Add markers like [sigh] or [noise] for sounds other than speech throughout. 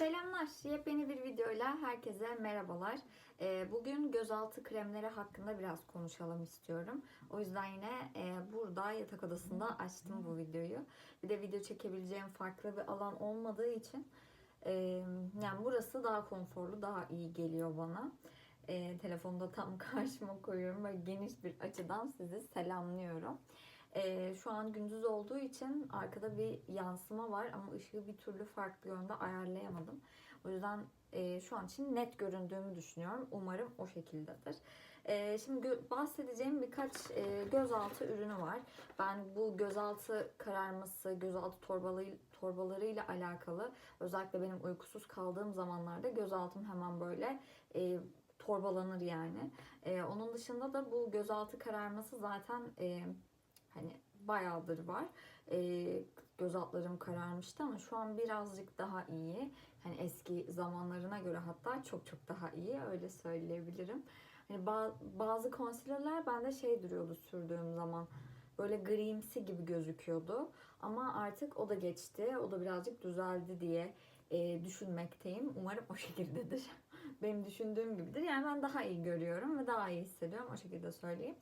Selamlar. Yepyeni bir videoyla herkese merhabalar. Ee, Bugün gözaltı kremleri hakkında biraz konuşalım istiyorum. O yüzden yine e, burada yatak odasında açtım bu videoyu. Bir de video çekebileceğim farklı bir alan olmadığı için e, yani burası daha konforlu, daha iyi geliyor bana. E, telefonda tam [laughs] karşıma koyuyorum ve geniş bir açıdan sizi selamlıyorum. Ee, şu an gündüz olduğu için arkada bir yansıma var ama ışığı bir türlü farklı yönde ayarlayamadım. O yüzden e, şu an için net göründüğümü düşünüyorum. Umarım o şekildedir. Ee, şimdi bahsedeceğim birkaç e, gözaltı ürünü var. Ben bu gözaltı kararması, gözaltı torbalı, torbalarıyla alakalı özellikle benim uykusuz kaldığım zamanlarda gözaltım hemen böyle e, torbalanır yani. E, onun dışında da bu gözaltı kararması zaten e, hani bayağıdır var. E, göz altlarım kararmıştı ama şu an birazcık daha iyi. Hani eski zamanlarına göre hatta çok çok daha iyi öyle söyleyebilirim. Hani ba- bazı concealer'lar bende şey duruyordu sürdüğüm zaman. Böyle grimsi gibi gözüküyordu. Ama artık o da geçti. O da birazcık düzeldi diye e, düşünmekteyim. Umarım o şekildedir. [laughs] Benim düşündüğüm gibidir. Yani ben daha iyi görüyorum ve daha iyi hissediyorum. O şekilde söyleyeyim.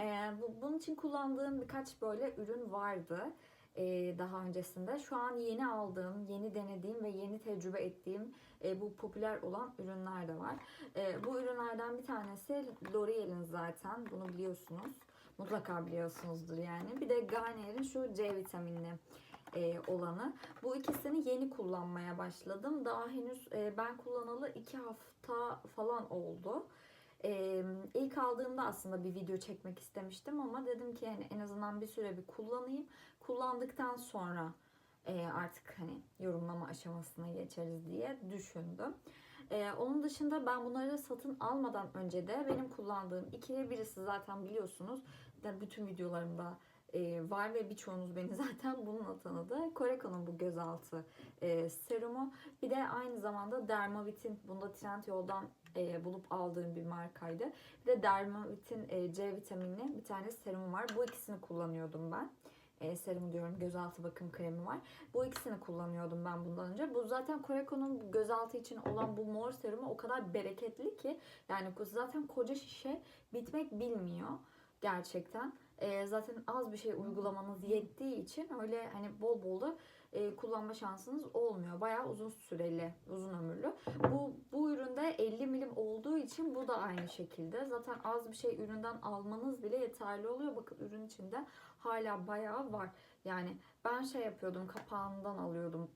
Ee, bu, bunun için kullandığım birkaç böyle ürün vardı ee, daha öncesinde. Şu an yeni aldığım, yeni denediğim ve yeni tecrübe ettiğim e, bu popüler olan ürünler de var. Ee, bu ürünlerden bir tanesi L'Oreal'in zaten. Bunu biliyorsunuz. Mutlaka biliyorsunuzdur yani. Bir de Garnier'in şu C vitaminli e, olanı. Bu ikisini yeni kullanmaya başladım. Daha henüz e, ben kullanalı iki hafta falan oldu. Ee, ilk aldığımda aslında bir video çekmek istemiştim ama dedim ki yani en azından bir süre bir kullanayım. Kullandıktan sonra e, artık hani yorumlama aşamasına geçeriz diye düşündüm. Ee, onun dışında ben bunları satın almadan önce de benim kullandığım ikili birisi zaten biliyorsunuz. Yani bütün videolarımda e, var ve birçoğunuz beni [laughs] zaten bununla tanıdı. Koreko'nun bu gözaltı e, serumu. Bir de aynı zamanda Dermavit'in bunda Trendyol'dan e, bulup aldığım bir markaydı. Bir de Dermavit'in e, C vitaminli bir tane serumu var. Bu ikisini kullanıyordum ben. E, serum diyorum gözaltı bakım kremi var. Bu ikisini kullanıyordum ben bundan önce. Bu zaten Koreko'nun gözaltı için olan bu mor serumu o kadar bereketli ki yani zaten koca şişe bitmek bilmiyor gerçekten. E, zaten az bir şey uygulamanız yettiği için öyle hani bol bol da e, kullanma şansınız olmuyor. Bayağı uzun süreli, uzun ömürlü. Bu bu üründe 50 milim olduğu için bu da aynı şekilde. Zaten az bir şey üründen almanız bile yeterli oluyor. Bakın ürün içinde hala bayağı var. Yani ben şey yapıyordum, kapağından alıyordum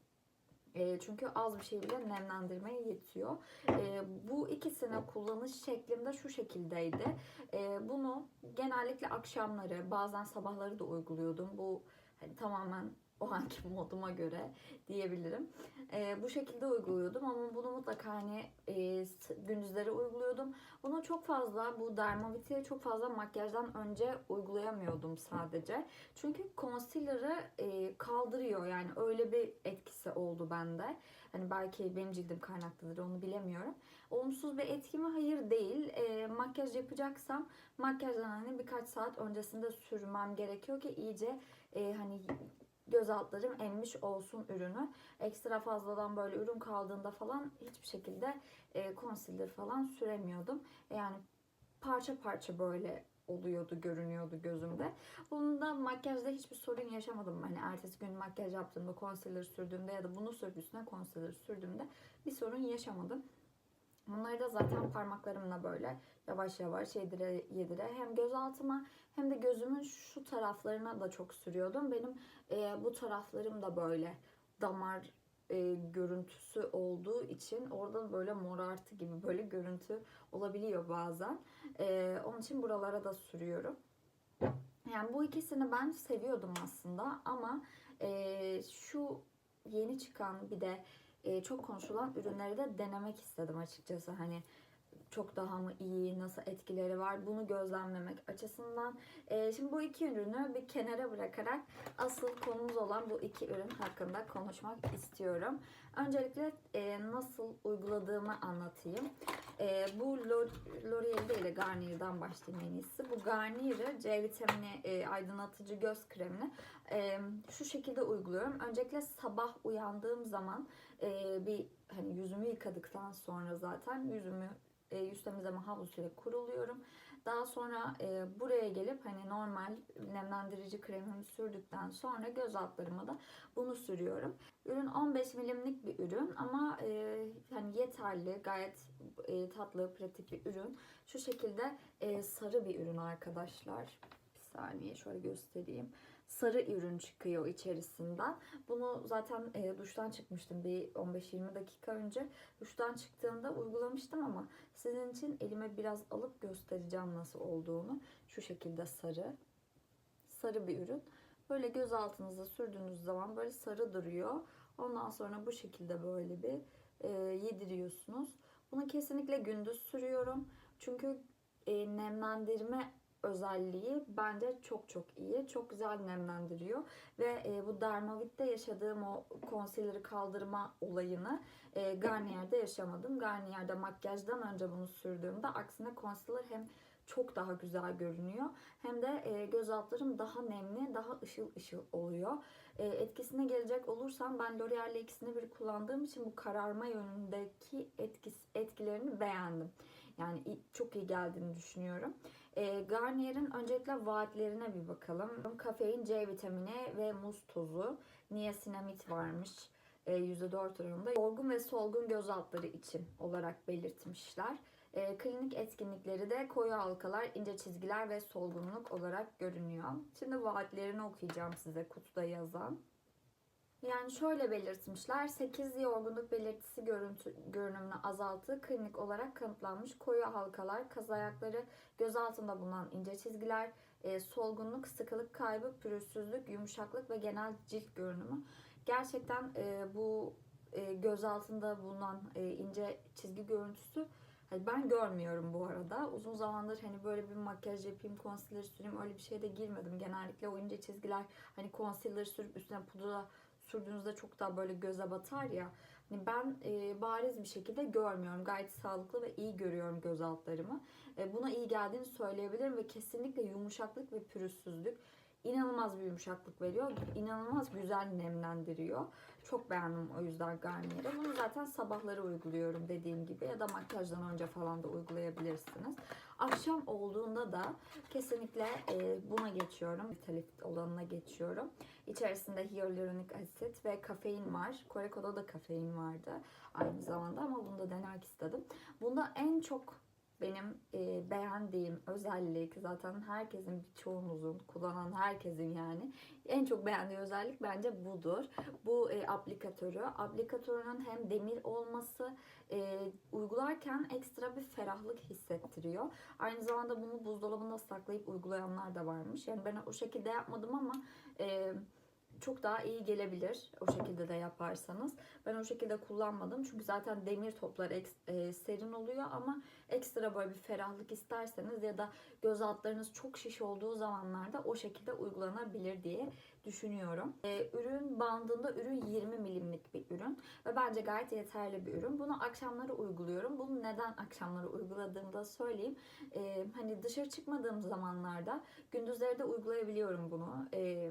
e, çünkü az bir şey bile nemlendirmeye yetiyor. E, bu ikisine kullanış şeklimde şu şekildeydi. E, bunu genellikle akşamları, bazen sabahları da uyguluyordum. Bu hani, tamamen o anki [laughs] moduma göre diyebilirim. E, bu şekilde uyguluyordum ama bunu mutlaka hani e, gündüzleri uyguluyordum. Bunu çok fazla bu dermaviti çok fazla makyajdan önce uygulayamıyordum sadece. Çünkü concealer'ı e, kaldırıyor yani öyle bir etkisi oldu bende. Hani belki benim cildim kaynaklıdır onu bilemiyorum. Olumsuz bir etki mi? Hayır değil. E, makyaj yapacaksam makyajdan hani birkaç saat öncesinde sürmem gerekiyor ki iyice e, hani göz altlarım emmiş olsun ürünü. Ekstra fazladan böyle ürün kaldığında falan hiçbir şekilde e, concealer falan süremiyordum. Yani parça parça böyle oluyordu, görünüyordu gözümde. Bunda makyajda hiçbir sorun yaşamadım. Hani ertesi gün makyaj yaptığımda, concealer sürdüğümde ya da bunu sürüp üstüne concealer sürdüğümde bir sorun yaşamadım. Bunları da zaten parmaklarımla böyle yavaş yavaş yedire yedire hem göz altıma hem de gözümün şu taraflarına da çok sürüyordum. Benim e, bu taraflarım da böyle damar e, görüntüsü olduğu için orada böyle morartı gibi böyle görüntü olabiliyor bazen. E, onun için buralara da sürüyorum. Yani bu ikisini ben seviyordum aslında ama e, şu yeni çıkan bir de e, çok konuşulan ürünleri de denemek istedim açıkçası. Hani çok daha mı iyi, nasıl etkileri var bunu gözlemlemek açısından. E, şimdi bu iki ürünü bir kenara bırakarak asıl konumuz olan bu iki ürün hakkında konuşmak istiyorum. Öncelikle e, nasıl uyguladığımı anlatayım. Ee, bu L'O- L'Oreal değil de Garnier'dan başlayayım en iyisi. Bu Garnier'ı C vitamini e, aydınlatıcı göz kremini e, şu şekilde uyguluyorum. Öncelikle sabah uyandığım zaman e, bir hani yüzümü yıkadıktan sonra zaten yüzümü e, yüz temizleme havlusuyla kuruluyorum. Daha sonra e, buraya gelip hani normal nemlendirici kremimi sürdükten sonra göz altlarıma da bunu sürüyorum. Ürün 15 milimlik bir ürün ama e, hani yeterli, gayet e, tatlı, pratik bir ürün. Şu şekilde e, sarı bir ürün arkadaşlar. Bir saniye şöyle göstereyim. Sarı ürün çıkıyor içerisinden. Bunu zaten e, duştan çıkmıştım bir 15-20 dakika önce. Duştan çıktığımda uygulamıştım ama sizin için elime biraz alıp göstereceğim nasıl olduğunu. Şu şekilde sarı. Sarı bir ürün. Böyle göz altınıza sürdüğünüz zaman böyle sarı duruyor. Ondan sonra bu şekilde böyle bir e, yediriyorsunuz. Bunu kesinlikle gündüz sürüyorum. Çünkü e, nemlendirme özelliği bence çok çok iyi. Çok güzel nemlendiriyor. Ve e, bu Dermavit'te yaşadığım o concealer'ı kaldırma olayını e, Garnier'de yaşamadım. Garnier'de makyajdan önce bunu sürdüğümde aksine concealer hem çok daha güzel görünüyor. Hem de e, göz altlarım daha nemli, daha ışıl ışıl oluyor. E, etkisine gelecek olursam ben L'Oreal'le ikisini bir kullandığım için bu kararma yönündeki etkisi, etkilerini beğendim. Yani çok iyi geldiğini düşünüyorum. E, Garnier'in öncelikle vaatlerine bir bakalım. Kafein, C vitamini ve muz tozu, niasinamid varmış. E, %4 oranında. Yorgun ve solgun göz altları için olarak belirtmişler. E, klinik etkinlikleri de koyu halkalar, ince çizgiler ve solgunluk olarak görünüyor. Şimdi vaatlerini okuyacağım size kutuda yazan. Yani şöyle belirtmişler. 8 yorgunluk belirtisi görüntü, görünümünü azalttığı klinik olarak kanıtlanmış koyu halkalar, kaz ayakları, göz altında bulunan ince çizgiler, e, solgunluk, sıkılık kaybı, pürüzsüzlük, yumuşaklık ve genel cilt görünümü. Gerçekten e, bu e, göz altında bulunan e, ince çizgi görüntüsü hani ben görmüyorum bu arada. Uzun zamandır hani böyle bir makyaj yapayım, concealer süreyim öyle bir şeye de girmedim. Genellikle o ince çizgiler hani concealer sürüp üstüne pudra sürdüğünüzde çok daha böyle göze batar ya. Hani ben e, bariz bir şekilde görmüyorum. Gayet sağlıklı ve iyi görüyorum göz altlarımı. E, buna iyi geldiğini söyleyebilirim ve kesinlikle yumuşaklık ve pürüzsüzlük inanılmaz bir yumuşaklık veriyor. İnanılmaz güzel nemlendiriyor. Çok beğendim o yüzden Garnier'i. Bunu zaten sabahları uyguluyorum dediğim gibi ya da makyajdan önce falan da uygulayabilirsiniz. Akşam olduğunda da kesinlikle e, buna geçiyorum. Vitalit olanına geçiyorum. İçerisinde hyaluronik asit ve kafein var. Koreko'da da kafein vardı aynı zamanda ama bunu da denemek istedim. Bunda en çok benim e, beğendiğim özellik zaten herkesin birçoğunuzun kullanan herkesin yani en çok beğendiği özellik bence budur. Bu e, aplikatörü. Aplikatörünün hem demir olması e, uygularken ekstra bir ferahlık hissettiriyor. Aynı zamanda bunu buzdolabında saklayıp uygulayanlar da varmış. Yani ben o şekilde yapmadım ama e, çok daha iyi gelebilir o şekilde de yaparsanız. Ben o şekilde kullanmadım çünkü zaten demir topları eks- e, serin oluyor ama ekstra böyle bir ferahlık isterseniz ya da göz altlarınız çok şiş olduğu zamanlarda o şekilde uygulanabilir diye düşünüyorum. E, ürün bandında ürün 20 milimlik bir ürün ve bence gayet yeterli bir ürün. Bunu akşamları uyguluyorum. Bunu neden akşamları uyguladığımı da söyleyeyim. E, hani dışarı çıkmadığım zamanlarda gündüzleri de uygulayabiliyorum bunu. E,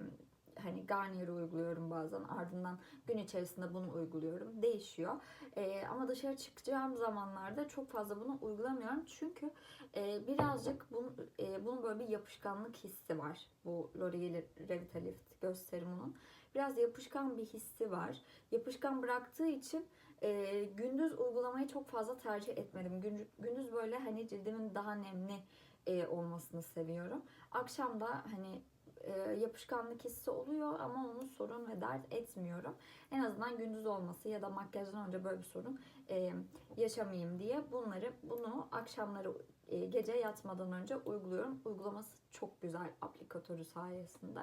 hani Garnier'i uyguluyorum bazen ardından gün içerisinde bunu uyguluyorum. Değişiyor. Ee, ama dışarı çıkacağım zamanlarda çok fazla bunu uygulamıyorum. Çünkü e, birazcık bunun, e, bunun böyle bir yapışkanlık hissi var. Bu L'Oreal Revitalift göz serumunun biraz yapışkan bir hissi var. Yapışkan bıraktığı için e, gündüz uygulamayı çok fazla tercih etmedim. Gün- gündüz böyle hani cildimin daha nemli e, olmasını seviyorum. Akşam da hani e, yapışkanlık hissi oluyor ama onu sorun ve dert etmiyorum. En azından gündüz olması ya da makyajdan önce böyle bir sorun e, yaşamayayım diye bunları bunu akşamları e, gece yatmadan önce uyguluyorum. Uygulaması çok güzel aplikatörü sayesinde.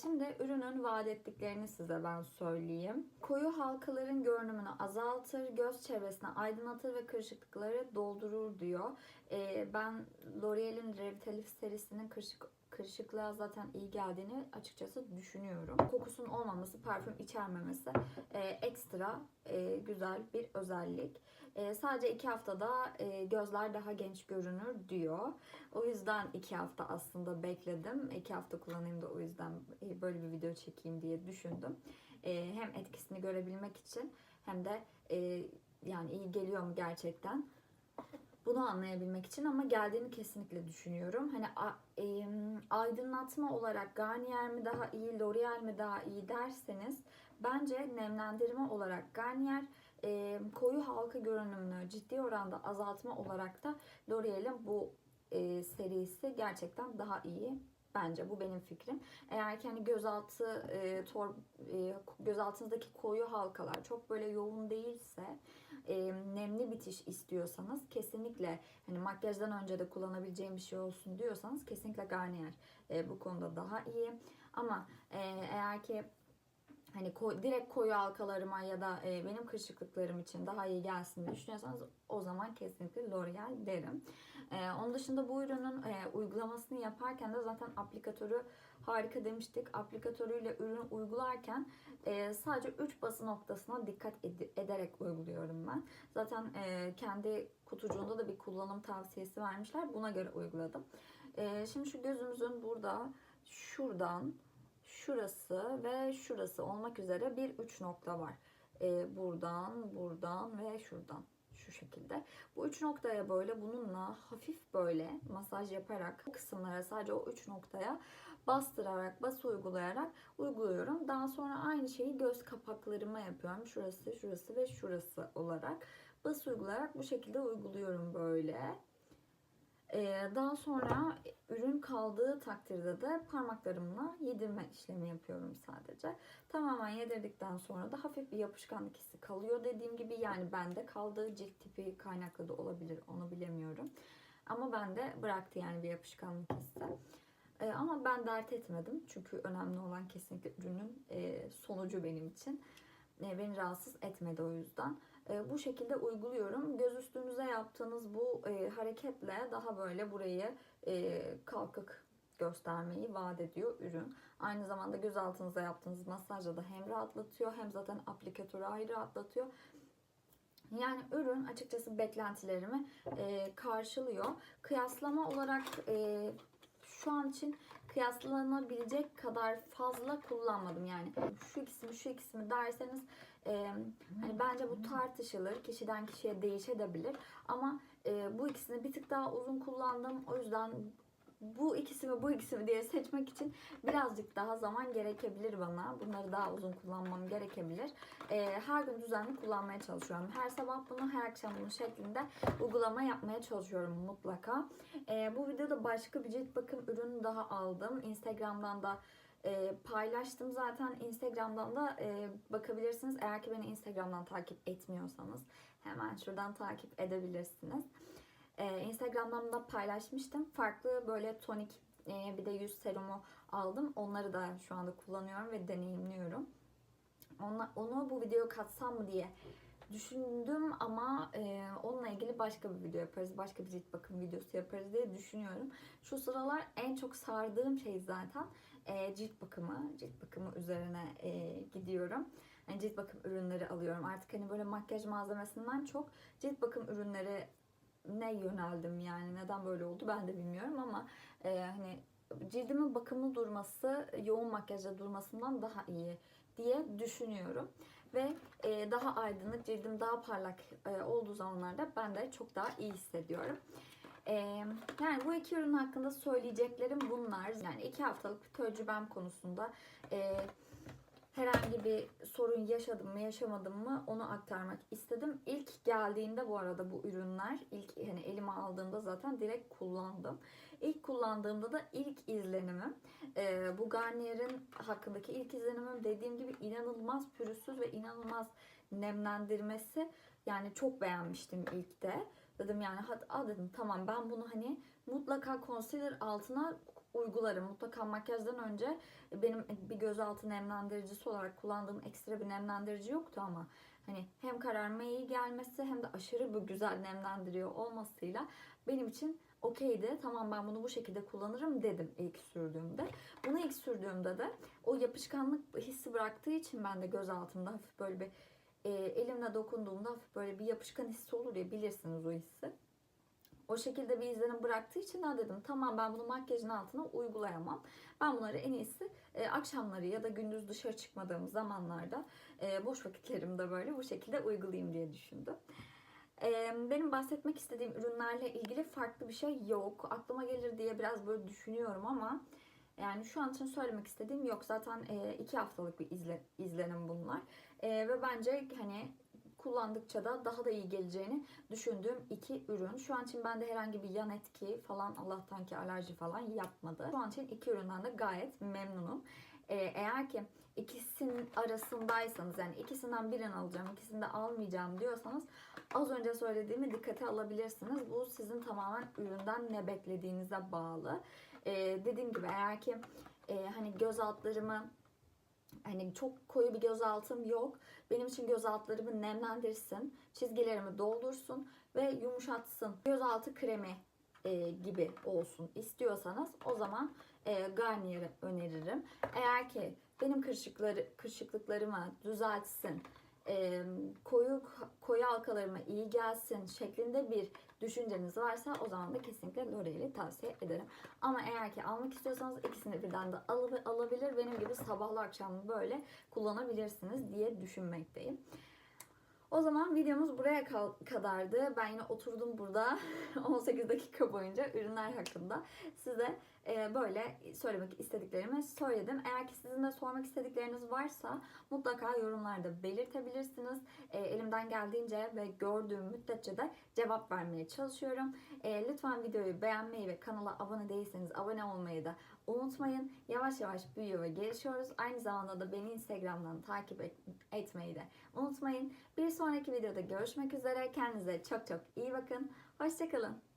Şimdi ürünün vaat ettiklerini size ben söyleyeyim. Koyu halkaların görünümünü azaltır, göz çevresini aydınlatır ve kırışıklıkları doldurur diyor. Ben L'Oreal'in Revitalift serisinin kırışık kırışıklığa zaten iyi geldiğini açıkçası düşünüyorum. Kokusun olmaması, parfüm içermemesi e, ekstra e, güzel bir özellik. E, sadece iki haftada e, gözler daha genç görünür diyor. O yüzden iki hafta aslında bekledim. İki hafta kullanayım da o yüzden e, böyle bir video çekeyim diye düşündüm. E, hem etkisini görebilmek için hem de e, yani iyi geliyor mu gerçekten bunu anlayabilmek için ama geldiğini kesinlikle düşünüyorum. Hani a- e, aydınlatma olarak Garnier mi daha iyi, L'Oreal mi daha iyi derseniz bence nemlendirme olarak Garnier e, koyu halka görünümünü ciddi oranda azaltma olarak da L'Oreal'in bu e, serisi gerçekten daha iyi. Bence bu benim fikrim. Eğer ki hani gözaltı e, tor, e, gözaltınızdaki koyu halkalar çok böyle yoğun değilse e, nemli bitiş istiyorsanız kesinlikle hani makyajdan önce de kullanabileceğim bir şey olsun diyorsanız kesinlikle Garnier e, bu konuda daha iyi. Ama e, eğer ki hani ko- direkt koyu halkalarıma ya da e, benim kırışıklıklarım için daha iyi gelsin diye düşünüyorsanız o zaman kesinlikle L'Oreal derim. E, onun dışında bu ürünün e, uygulamasını yaparken de zaten aplikatörü harika demiştik. Aplikatörüyle ürün uygularken e, sadece 3 bası noktasına dikkat ed- ederek uyguluyorum ben. Zaten e, kendi kutucuğunda da bir kullanım tavsiyesi vermişler. Buna göre uyguladım. E, şimdi şu gözümüzün burada şuradan şurası ve şurası olmak üzere bir uç nokta var. E, buradan, buradan ve şuradan şu şekilde. Bu üç noktaya böyle bununla hafif böyle masaj yaparak bu kısımlara sadece o üç noktaya bastırarak, bas uygulayarak uyguluyorum. Daha sonra aynı şeyi göz kapaklarıma yapıyorum. Şurası, şurası ve şurası olarak bas uygulayarak bu şekilde uyguluyorum böyle. Ee, daha sonra ürün kaldığı takdirde de parmaklarımla yedirme işlemi yapıyorum sadece. Tamamen yedirdikten sonra da hafif bir yapışkanlık hissi kalıyor dediğim gibi. Yani bende kaldığı cilt tipi kaynaklı da olabilir onu bilemiyorum. Ama bende bıraktı yani bir yapışkanlık hissi. Ee, ama ben dert etmedim. Çünkü önemli olan kesinlikle ürünün e, sonucu benim için. Beni rahatsız etmedi o yüzden. E, bu şekilde uyguluyorum. Göz üstünüze yaptığınız bu e, hareketle daha böyle burayı e, kalkık göstermeyi vaat ediyor ürün. Aynı zamanda göz altınıza yaptığınız masajla da hem rahatlatıyor hem zaten aplikatörü ayrı rahatlatıyor. Yani ürün açıkçası beklentilerimi e, karşılıyor. Kıyaslama olarak şu an için kıyaslanabilecek kadar fazla kullanmadım. Yani şu ikisi mi şu ikisi mi derseniz e, hani bence bu tartışılır. Kişiden kişiye değişebilir. Ama e, bu ikisini bir tık daha uzun kullandım. O yüzden bu ikisi mi bu ikisi mi diye seçmek için birazcık daha zaman gerekebilir bana. Bunları daha uzun kullanmam gerekebilir. Ee, her gün düzenli kullanmaya çalışıyorum. Her sabah bunu her akşam bunu şeklinde uygulama yapmaya çalışıyorum mutlaka. Ee, bu videoda başka bir cilt bakım ürünü daha aldım. Instagram'dan da e, paylaştım zaten. Instagram'dan da e, bakabilirsiniz. Eğer ki beni Instagram'dan takip etmiyorsanız hemen şuradan takip edebilirsiniz. Ee, Instagram'dan da paylaşmıştım. Farklı böyle tonik e, bir de yüz serumu aldım. Onları da şu anda kullanıyorum ve deneyimliyorum. Ona, onu bu videoya katsam mı diye düşündüm ama e, onunla ilgili başka bir video yaparız. Başka bir cilt bakım videosu yaparız diye düşünüyorum. Şu sıralar en çok sardığım şey zaten e, cilt bakımı. Cilt bakımı üzerine e, gidiyorum. Yani cilt bakım ürünleri alıyorum. Artık hani böyle makyaj malzemesinden çok cilt bakım ürünleri ne yöneldim yani neden böyle oldu ben de bilmiyorum ama e, hani cildimin bakımlı durması yoğun makyajda durmasından daha iyi diye düşünüyorum ve e, daha aydınlık cildim daha parlak e, olduğu zamanlarda ben de çok daha iyi hissediyorum. E, yani bu iki ürün hakkında söyleyeceklerim bunlar. Yani iki haftalık bir tecrübem konusunda e, herhangi bir sorun yaşadım mı yaşamadım mı onu aktarmak istedim. İlk geldiğinde bu arada bu ürünler ilk hani elime aldığımda zaten direkt kullandım. İlk kullandığımda da ilk izlenimim e, bu Garnier'in hakkındaki ilk izlenimim dediğim gibi inanılmaz pürüzsüz ve inanılmaz nemlendirmesi yani çok beğenmiştim ilk de. Dedim yani hadi dedim tamam ben bunu hani mutlaka concealer altına uygularım. Mutlaka makyajdan önce benim bir gözaltı nemlendiricisi olarak kullandığım ekstra bir nemlendirici yoktu ama hani hem kararmaya iyi gelmesi hem de aşırı bir güzel nemlendiriyor olmasıyla benim için okeydi. Tamam ben bunu bu şekilde kullanırım dedim ilk sürdüğümde. Bunu ilk sürdüğümde de o yapışkanlık hissi bıraktığı için ben de göz altımda hafif böyle bir e, elimle dokunduğumda hafif böyle bir yapışkan hissi olur ya bilirsiniz o hissi. O şekilde bir izlenim bıraktığı için de dedim tamam ben bunu makyajın altına uygulayamam. Ben bunları en iyisi e, akşamları ya da gündüz dışarı çıkmadığım zamanlarda e, boş vakitlerimde böyle bu şekilde uygulayayım diye düşündüm. E, benim bahsetmek istediğim ürünlerle ilgili farklı bir şey yok. Aklıma gelir diye biraz böyle düşünüyorum ama yani şu an için söylemek istediğim yok. Zaten e, iki haftalık bir izle, izlenim bunlar. E, ve bence hani kullandıkça da daha da iyi geleceğini düşündüğüm iki ürün. Şu an için bende herhangi bir yan etki falan Allah'tan ki alerji falan yapmadı. Şu an için iki üründen de gayet memnunum. Ee, eğer ki ikisinin arasındaysanız yani ikisinden birini alacağım, ikisini de almayacağım diyorsanız az önce söylediğimi dikkate alabilirsiniz. Bu sizin tamamen üründen ne beklediğinize bağlı. Ee, dediğim gibi eğer ki e, hani göz altlarımı hani çok koyu bir göz altım yok. Benim için göz altlarımı nemlendirsin, çizgilerimi doldursun ve yumuşatsın. Göz altı kremi e, gibi olsun istiyorsanız o zaman e, Garnier'i öneririm. Eğer ki benim kırışıkları, kırışıklıklarımı düzeltsin, koyu koyu halkalarıma iyi gelsin şeklinde bir düşünceniz varsa o zaman da kesinlikle L'Oreal'i tavsiye ederim. Ama eğer ki almak istiyorsanız ikisini birden de al- alabilir. Benim gibi sabahlı akşamlı böyle kullanabilirsiniz diye düşünmekteyim. O zaman videomuz buraya kal- kadardı. Ben yine oturdum burada [laughs] 18 dakika boyunca ürünler hakkında size e, böyle söylemek istediklerimi söyledim. Eğer ki sizin de sormak istedikleriniz varsa mutlaka yorumlarda belirtebilirsiniz. E, elimden geldiğince ve gördüğüm müddetçe de cevap vermeye çalışıyorum. E, lütfen videoyu beğenmeyi ve kanala abone değilseniz abone olmayı da unutmayın. Yavaş yavaş büyüyor ve gelişiyoruz. Aynı zamanda da beni Instagram'dan takip et- etmeyi de unutmayın. Bir sonraki videoda görüşmek üzere. Kendinize çok çok iyi bakın. Hoşçakalın.